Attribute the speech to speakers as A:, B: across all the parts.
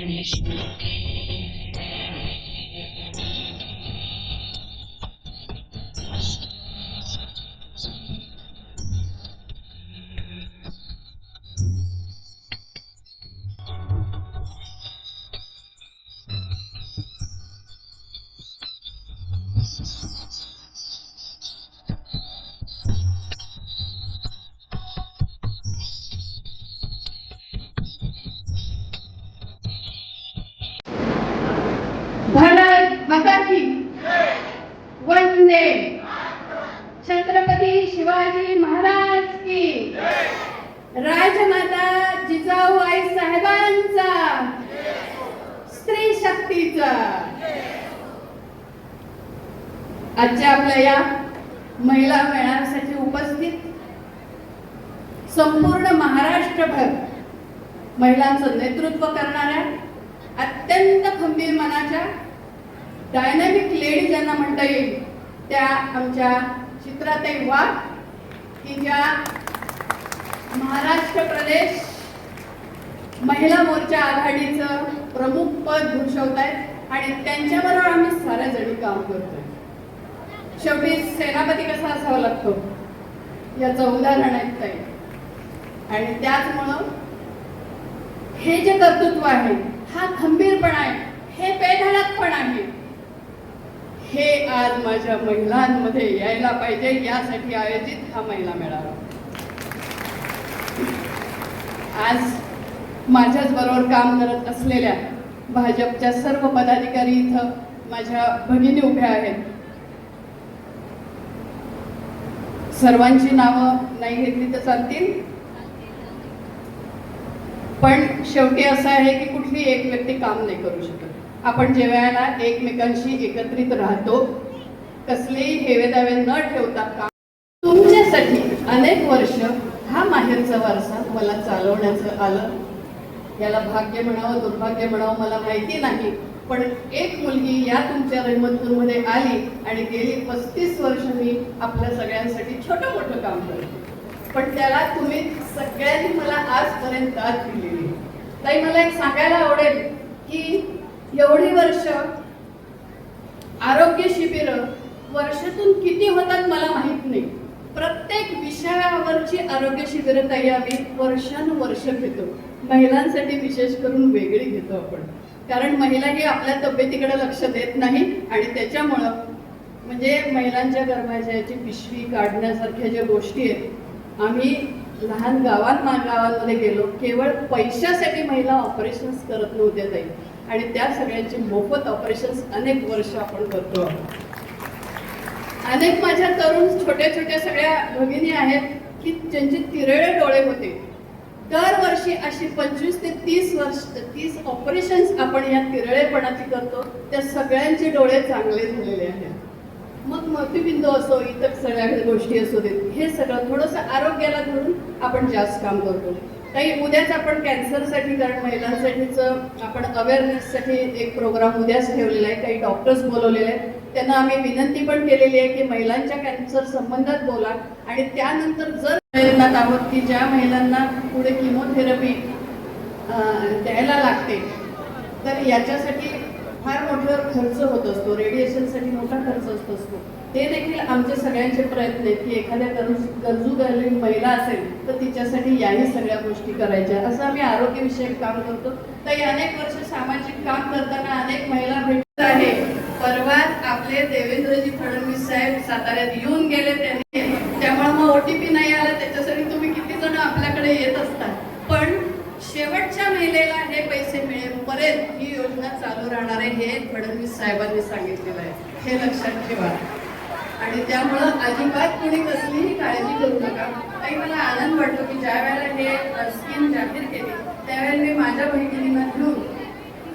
A: finish me. Shivaji Vande. Chhatrapati Shivaji Maharaj की। राजमाता जिजाऊबाई साहेबांचा। स्त्री शक्तीचा आजच्या आपल्या या महिला मेळाव्यासाठी उपस्थित संपूर्ण महाराष्ट्रभर महिलांचं नेतृत्व करणाऱ्या अत्यंत खंबीर मनाच्या डायनॅमिक लेडी ज्यांना म्हणता येईल त्या आमच्या चित्राताई वाघ की ज्या महाराष्ट्र प्रदेश महिला मोर्चा आघाडीचं प्रमुख पद भूषवत आहेत आणि त्यांच्याबरोबर आम्ही साऱ्या जणी काम करतोय. शेवटी सेनापती कसा असावा लागतो? याचं उदाहरण आहे ताई. आणि त्याचमुळं हे जे कर्तृत्व आहे हा खंबीरपणा आहे हे बेधडकपण आहे. हे आज माझ्या महिलांमध्ये यायला पाहिजे यासाठी आयोजित हा महिला मेळावा. आज माझ्याच बरोबर काम करत असलेल्या भाजपच्या सर्व पदाधिकारी इथं माझ्या भगिनी उभ्या आहेत. सर्वांची नावं नाही घेतली तर चालतील. पण शेवटी असं आहे की कुठली एक व्यक्ती काम नाही करू शकत. आपण जे वेळेला एकमेकांशी एकत्रित राहतो कसलेही हेवेदावे न ठेवता काम तुमच्यासाठी अनेक वर्ष हा माहेरचा वारसा मला चालवण्याचं आलं. याला भाग्य म्हणावं दुर्भाग्य म्हणावं मला माहिती नाही पण एक मुलगी या तुमच्या मध्ये आली आणि गेली पस्तीस वर्ष मी आपल्या सगळ्यांसाठी छोटं मोठं काम करते पण त्याला तुम्ही सगळ्यांनी मला आजपर्यंत दाद दिलेली ताई मला एक सांगायला आवडेल की एवढी वर्ष आरोग्य शिबिर वर्षातून किती होतात मला माहीत नाही. प्रत्येक विषयावरची आरोग्य शिबिरं ताई वर्षानुवर्ष घेतो. महिलांसाठी विशेष करून वेगळी घेतो आपण. कारण महिला ही आपल्या तब्येतीकडे लक्ष देत नाही आणि त्याच्यामुळं म्हणजे महिलांच्या गर्भाशयाची पिशवी काढण्यासारख्या ज्या गोष्टी आहेत आम्ही लहान गावात गावांमध्ये गेलो केवळ पैशासाठी महिला ऑपरेशन्स करत नव्हत्या ताई. आणि त्या सगळ्यांची मोफत ऑपरेशन्स अनेक वर्ष आपण करतो अनेक माझ्या तरुण छोट्या छोट्या सगळ्या भगिनी आहेत की ज्यांचे तिरळे डोळे होते. दरवर्षी अशी पंचवीस ते तीस वर्ष तीस ऑपरेशन्स आपण या तिरळेपणाची करतो. त्या सगळ्यांचे डोळे चांगले झालेले आहेत. मग मोतीबिंदू असो इतर सगळ्या गोष्टी असो देत हे सगळं थोडंसं आरोग्याला धरून आपण जास्त काम करतो. काही उद्याच आपण कॅन्सरसाठी कारण महिलांसाठीच आपण अवेअरनेससाठी एक प्रोग्राम उद्याच ठेवलेला आहे. काही डॉक्टर्स बोलवलेले आहेत. त्यांना आम्ही विनंती पण केलेली आहे की महिलांच्या कॅन्सर संबंधात बोला. आणि त्यानंतर जर प्रयत्नात आहोत की ज्या महिलांना पुढे किमोथेरपी द्यायला लागते तर याच्यासाठी फार मोठा खर्च होत असतो. रेडिएशनसाठी मोठा खर्च असत असतो. ते देखील आमचे सगळ्यांचे प्रयत्न आहेत की एखाद्या गरजू गरजू गरजू महिला असेल तर तिच्यासाठी याही सगळ्या गोष्टी करायच्या. असं आम्ही आरोग्यविषयक काम करतो. तर अनेक वर्ष सामाजिक काम करताना अनेक महिला भेटत आहे परवा आपले देवेंद्रजी फडणवीस साहेब साताऱ्यात येऊन गेले त्यांनी. त्यामुळे मग ओटीपी नाही आला त्याच्यासाठी तुम्ही किती जण आपल्याकडे येत असतात. पण शेवटच्या महिलेला हे पैसे मिळेपर्यंत ही योजना चालू राहणार आहे हे फडणवीस साहेबांनी सांगितलेलं आहे. हे लक्षात ठेवा. आणि त्यामुळं अजिबात कोणी कसलीही काळजी करू नका. काही मला आनंद वाटतो की ज्या वेळेला हे स्कीम जाहीर केली त्यावेळेला मी माझ्या बहिणींना घेऊन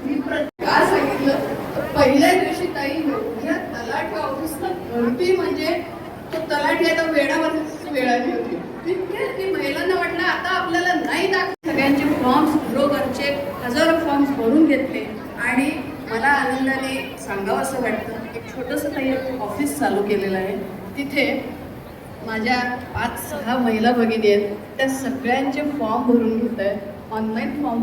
A: मी का सांगितलं पहिल्या दिवशी ताई एवढ्या तलाठी ऑफिसला गर्दी म्हणजे तो तलाठी आता वेळावरच वेळाली होती. तितके ती महिलांना वाटलं आता आपल्याला नाही दाख सगळ्यांचे फॉर्म्स घरोघरचे हजारो फॉर्म्स भरून घेतले. आणि मला आनंदाने सांगावं असं वाटतं. एक छोटंसं काही ऑफिस चालू केलेलं आहे. तिथे माझ्या पाच सहा महिला भगिनी आहेत. त्या सगळ्यांचे फॉर्म भरून घेत आहेत ऑनलाईन फॉर्म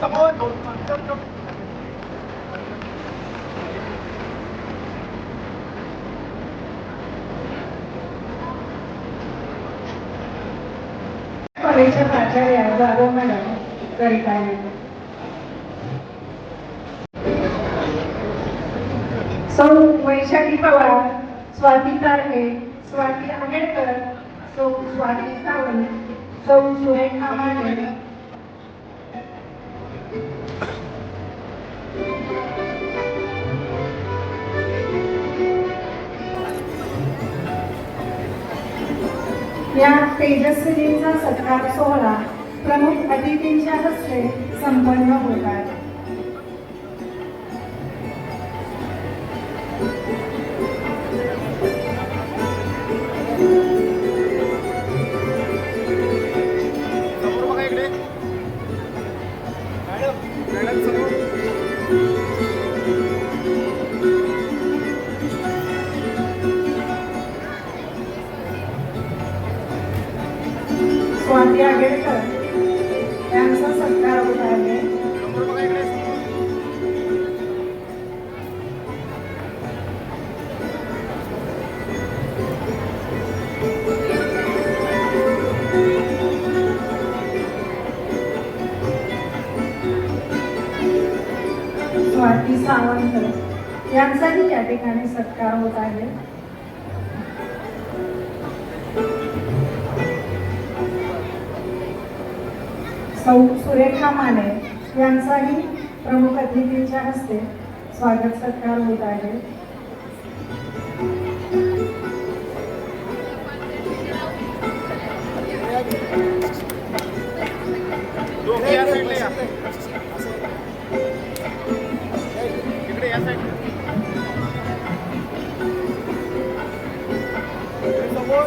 B: समोर
C: कॉलेजच्या प्राचार्य जाधव मॅडम सौ वैशाली पवार स्वाती तारके स्वाती आंबेडकर सौ स्वाती सावंत सौ सुरेखा मांडे या तेजस्विनीचा सत्कार सोहळा प्रमुख अतिथींच्या हस्ते संपन्न होत आहे.
B: मॅडम मॅडम
C: स्वाती आगेडकर यांचा सत्कार होत आहे. स्वाती सावंत यांचाही या ठिकाणी सत्कार होत आहे. सौ सुरेखा माने यांचाही प्रमुख अतिथींच्या हस्ते स्वागत सत्कार होत आहे.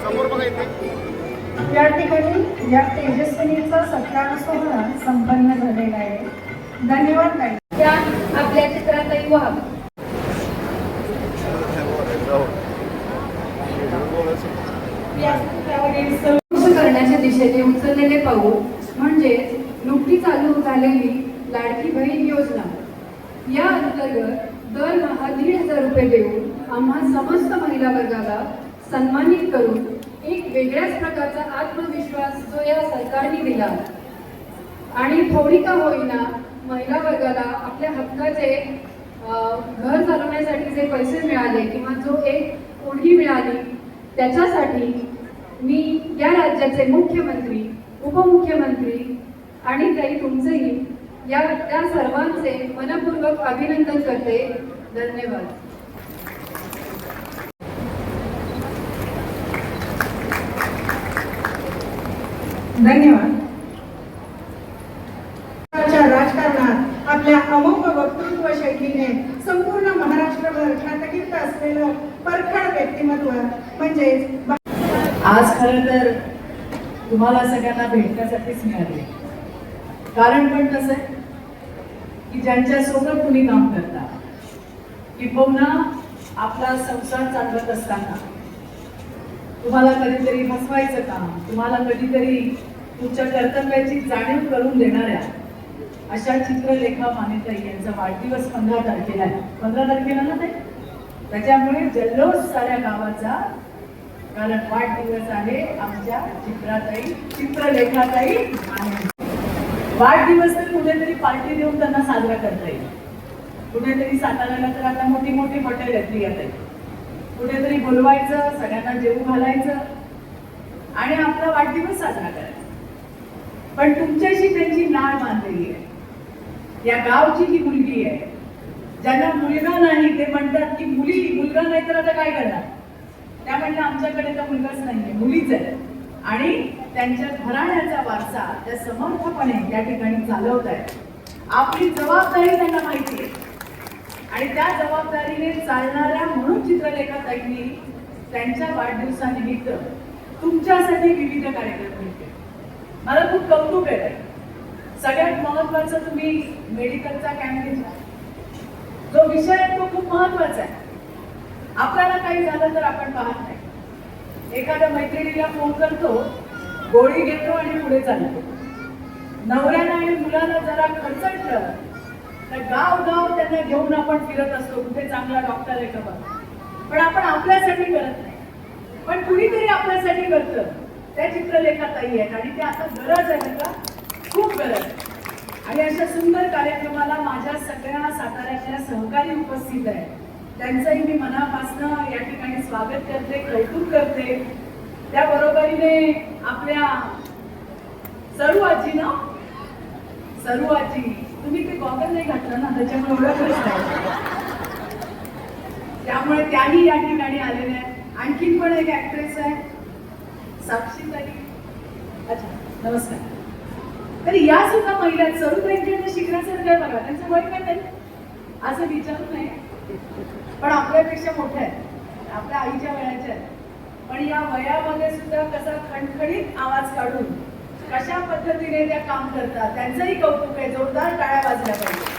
B: समोर बघा इथे.
C: या ठिकाणी या तेजस्विनीचा सत्कार सोहळा संपन्न झालेला आहे. धन्यवाद ताई.
D: त्या आपल्या चित्रातही व्हावं करण्याच्या दिशेने उचललेले पाऊल म्हणजेच नुकती चालू झालेली लाडकी बहीण योजना. या अंतर्गत दरमहा दीड हजार रुपये देऊन आम्हा समस्त महिला वर्गाला सन्मानित करून एक वेगळ्याच प्रकारचा आत्मविश्वास जो या सरकारने दिला. आणि थोडी का होईना महिला वर्गाला आपल्या हक्काचे घर चालवण्यासाठी जे पैसे मिळाले किंवा जो एक ओढी मिळाली त्याच्यासाठी मी या राज्याचे मुख्यमंत्री उपमुख्यमंत्री आणि काही तुमचेही या त्या सर्वांचे मनपूर्वक अभिनंदन करते. धन्यवाद.
C: धन्यवाद. राजकारणात आपल्या अमोघ वक्तृत्व शैलीने संपूर्ण महाराष्ट्रभर ख्यातकीर्त असलेलं परखड व्यक्तिमत्व म्हणजेच
E: आज खरं तर तुम्हाला सगळ्यांना भेटण्यासाठीच मिळाले. कारण पण कसं आहे की ज्यांच्या सोबत तुम्ही काम करता किंबहुना हो आपला संसार चालवत असताना तुम्हाला कधीतरी हसवायचं काम तुम्हाला कधीतरी तुमच्या कर्तव्याची जाणीव करून देणाऱ्या अशा चित्रलेखा मानेताई यांचा वाढदिवस पंधरा तारखेला आहे. पंधरा तारखेला ना ते? त्याच्यामुळे जल्लोष साऱ्या गावाचा कारण वाढदिवस आहे आमच्या चित्राताई चित्रलेखाताई आणि वाढदिवस तर कुठेतरी पार्टी देऊन त्यांना साजरा करता येईल. कुठेतरी साताऱ्याला तर आता मोठी मोठी हॉटेल आहेत प्रियाताई कुठेतरी बोलवायचं सगळ्यांना जेवू घालायचं आणि आपला वाढदिवस साजरा करायचा. पण तुमच्याशी त्यांची नाळ बांधलेली आहे. या गावची ही मुलगी आहे. ज्यांना मुलगा नाही ते म्हणतात की मुली मुलगा नाही तर आता काय करणार? त्या म्हणजे आमच्याकडे तर मुलगाच नाहीये मुलीच आहे आणि त्यांच्या घराण्याचा वारसा त्या समर्थपणे या ठिकाणी चालवत आहेत आपली जबाबदारी त्यांना माहिती आहे. आणि त्या जबाबदारीने चालणाऱ्या म्हणून चित्रलेखाताईंनी त्यांच्या वाढदिवसानिमित्त तुमच्यासाठी विविध कार्यक्रम घेतले. मला खूप कौतुक आहे सगळ्यात महत्वाचं तुम्ही मेडिकलचा कॅम्प घेतला. जो विषय आहे तो खूप महत्त्वाचा आहे. आपल्याला काही झालं तर आपण पाहत नाही. एखाद्या मैत्रिणीला फोन करतो गोळी घेतो आणि पुढे चालतो. नवऱ्याला आणि मुलाला जरा खर्चटलं तर गाव गाव त्यांना घेऊन आपण फिरत असतो कुठे चांगला डॉक्टर आहे का पण आपण आपल्यासाठी करत नाही. पण कुणीतरी आपल्यासाठी करतं. त्या चित्रलेखाताई आहेत आणि ते आता गरज आहे का? खूप गरज आहे. आणि अशा सुंदर कार्यक्रमाला माझ्या सगळ्या साताऱ्याच्या सहकारी उपस्थित आहेत. त्यांचंही मी मनापासनं या ठिकाणी स्वागत करते कौतुक करते. त्या बरोबरीने आपल्या सरू आजी ना? सरू आजी तुम्ही ते गॉगल नाही घातलं ना त्याच्यामुळे ओळखलंच नाही. त्यामुळे त्याही या ठिकाणी आलेल्या आहेत आणखीन पण एक ऍक्ट्रेस आहे साक्षी ताई अच्छा नमस्कार. तर या सुद्धा महिला सरू त्यांच्याकडे शिकण्यासारखं आहे बघा त्यांचं वय काय नाही असं विचारू नये पण आपल्यापेक्षा मोठ्या आहेत आपल्या आईच्या वयाच्या आहेत पण या वयामध्ये सुद्धा कसा खणखणीत आवाज काढून कशा पद्धतीने त्या काम करतात त्यांचंही कौतुक आहे जोरदार टाळ्या वाजल्या पाहिजे.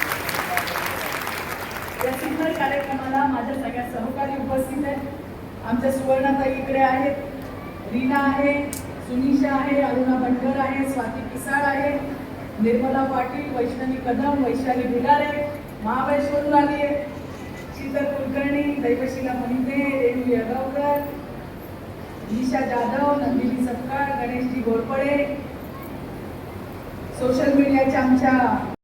E: या सुंदर कार्यक्रमाला माझ्या सगळ्या सहकारी उपस्थित आहेत. आमच्या सुवर्णाताई इकडे आहेत. रीना आहे सुनिशा आहे अरुणा बनकर आहे स्वाती पिसाळ आहे निर्मला पाटील वैष्णवी कदम वैशाली बिलारे महाबळेश्वरून आली आहे शीतल कुलकर्णी दैवशिला मोहिते रेणू यगावकर निशा जाधव नंदिनी सपकाळ गणेशजी घोरपडे सोशल मीडियाच्या आमच्या